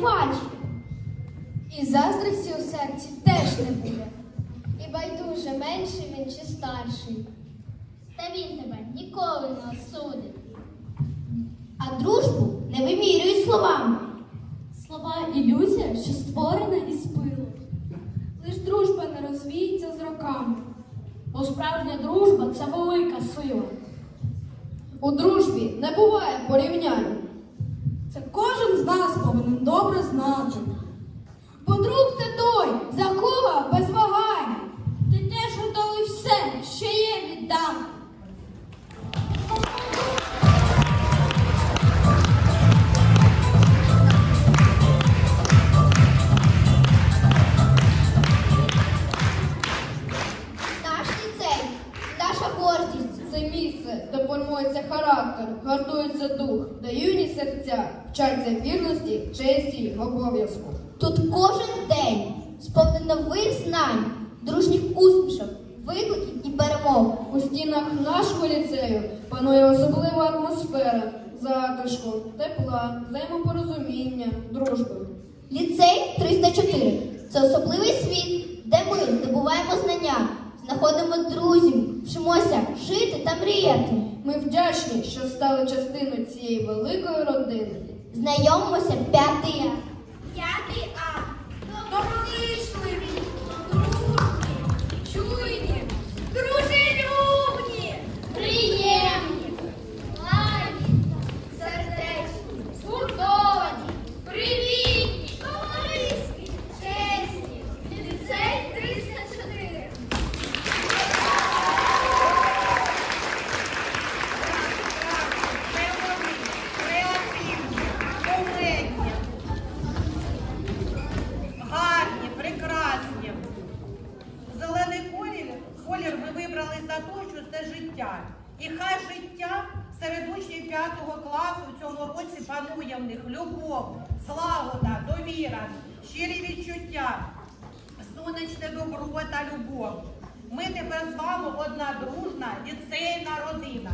фальш. І заздрості у серці теж не буде. І байдуже, менший він чи старший. Та він тебе ніколи не осудить. А дружбу не вимірюють словами. Слова ілюзія, що створена із пилу. Лиш дружба не розвіється з роками. Бо справжня дружба це велика сила. У дружбі не буває порівнянь. Нас повинен добре знати. Бо друг це той, за кого без вагань. Ти теж готовий все, що є віддам. Наш ліцей, наша гордість. Це місце, де формується характер, гартується дух, де юні серця, вчаться вірності, честі й обов'язку. Тут кожен день сповнений нових знань, дружніх усмішок, викликів і перемог. У стінах нашого ліцею панує особлива атмосфера, затишку, тепла, взаємопорозуміння, дружби. Ліцей 304 це особливий світ, де ми знаходимо друзів, вчимося жити та мріяти. Ми вдячні, що стали частиною цієї великої родини. Знайомимося п'ятий. Життя. І хай життя серед учнів п'ятого класу в цьому році панує в них любов, злагода, довіра, щирі відчуття, сонячне добро та любов. Ми тепер з вами одна дружна ліцейна родина.